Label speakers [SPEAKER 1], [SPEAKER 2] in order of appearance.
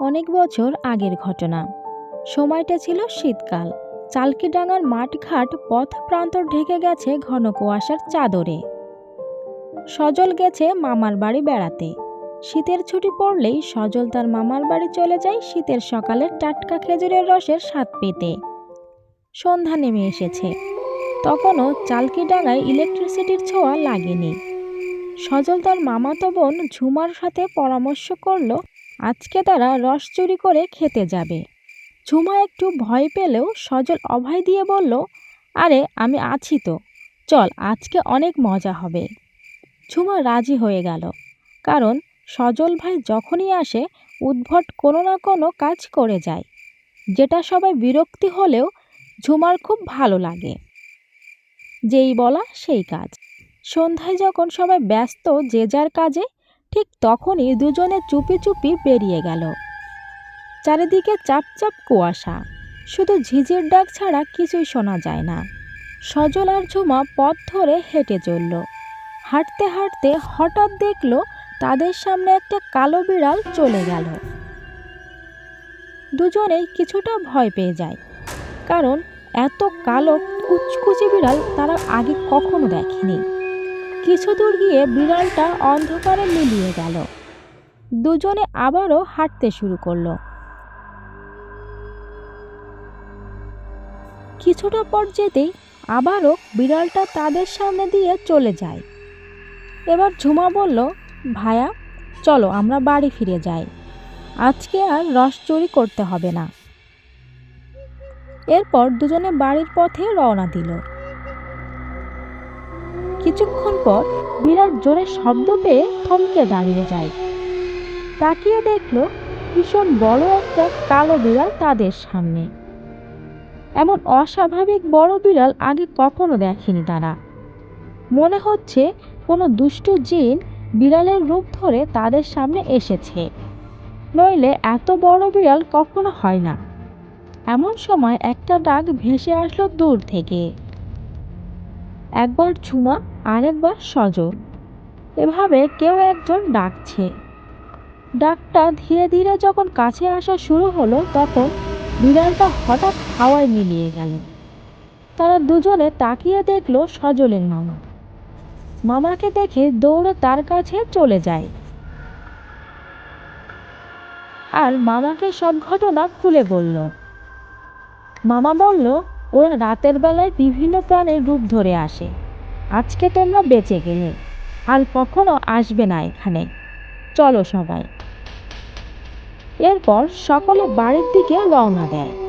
[SPEAKER 1] অনেক বছর আগের ঘটনা। সময়টা ছিল শীতকাল। চালকিডাঙ্গার মাঠঘাট পথ প্রান্তর ঢেকে গেছে ঘন কুয়াশার চাদরে। সজল গেছে মামার বাড়ি বেড়াতে। শীতের ছুটি পড়লেই সজল তার মামার বাড়ি চলে যায় শীতের সকালের টাটকা খেজুরের রসের স্বাদ পেতে। সন্ধ্যা নেমে এসেছে। তখনও চালকিডাঙ্গায় ইলেকট্রিসিটির ছোঁয়া লাগেনি। সজল তার মামাতো বোন ঝুমার সাথে পরামর্শ করল, আজকে তারা রস চুরি করে খেতে যাবে। ঝুমা একটু ভয় পেলেও সজল অভয় দিয়ে বলল, আরে, আমি আছি তো। চল, আজকে অনেক মজা হবে। ঝুমা রাজি হয়ে গেল। কারণ সজল ভাই যখনই আসে, উদ্ভট কোনো না কোনো কাজ করে যায়। যেটা সবাই বিরক্তি হলেও ঝুমার খুব ভালো লাগে। যেই বলা সেই কাজ। সন্ধ্যায় যখন সবাই ব্যস্ত যে যার কাজে, ঠিক তখনই দুজনে চুপি চুপি বেরিয়ে গেল। চারিদিকে চাপ চাপ কুয়াশা। শুধু ঝিঝির ডাক ছাড়া কিছুই শোনা যায় না। সজল আর ঝুমা পথ ধরে হেঁটে চলল। হাঁটতে হাঁটতে হঠাৎ দেখল তাদের সামনে একটা কালো বিড়াল চলে গেল। দুজনেই কিছুটা ভয় পেয়ে যায়। কারণ এত কালো, কুচকুচে বিড়াল তারা আগে কখনো দেখেনি। কিছু দূর গিয়ে বিড়ালটা অন্ধকারে মিলিয়ে গেল। দুজনে আবারও হাঁটতে শুরু করল। কিছুটা পর যেতেই আবারও বিড়ালটা তাদের সামনে দিয়ে চলে যায়। এবার ঝুমা বলল, ভায়া, চলো আমরা বাড়ি ফিরে যাই। আজকে আর রস চুরি করতে হবে না। এরপর দুজনে বাড়ির পথে রওনা দিল। কিছুক্ষণ পর বিরাট জোরে শব্দ পেয়ে থমকে দাঁড়িয়ে যায়। তাকিয়ে দেখল ভীষণ বড় একটা কালো বিড়াল তাদের সামনে। এমন অস্বাভাবিক বড় বিড়াল আগে কখনো দেখেনি তারা। মনে হচ্ছে কোনো দুষ্ট জিন বিড়ালের রূপ ধরে তাদের সামনে এসেছে। নইলে এত বড় বিড়াল কখনো হয় না। এমন সময় একটা ডাক ভেসে আসলো দূর থেকে। একবার ঝুমা আরেকবার সজল। এভাবে কেউ একজন ডাকছে। ডাকটা ধীরে ধীরে যখন কাছে আসা শুরু হলো, তখন বিড়ালটা হঠাৎ হাওয়ায় মিলিয়ে গেল। তারা দুজনে তাকিয়ে দেখল সজলের মামা। মামাকে দেখে দৌড়ে তার কাছে চলে যায়। আর মামাকে সব ঘটনা খুলে বলল। মামা বলল ওরা রাতের বেলায় বিভিন্ন প্রাণের রূপ ধরে আসে। আজকে তোমরা বেঁচে গেলে, আর কখনো আসবে না এখানে। চলো সবাই। এরপর সকলে বাড়ির দিকে রওনা দেয়।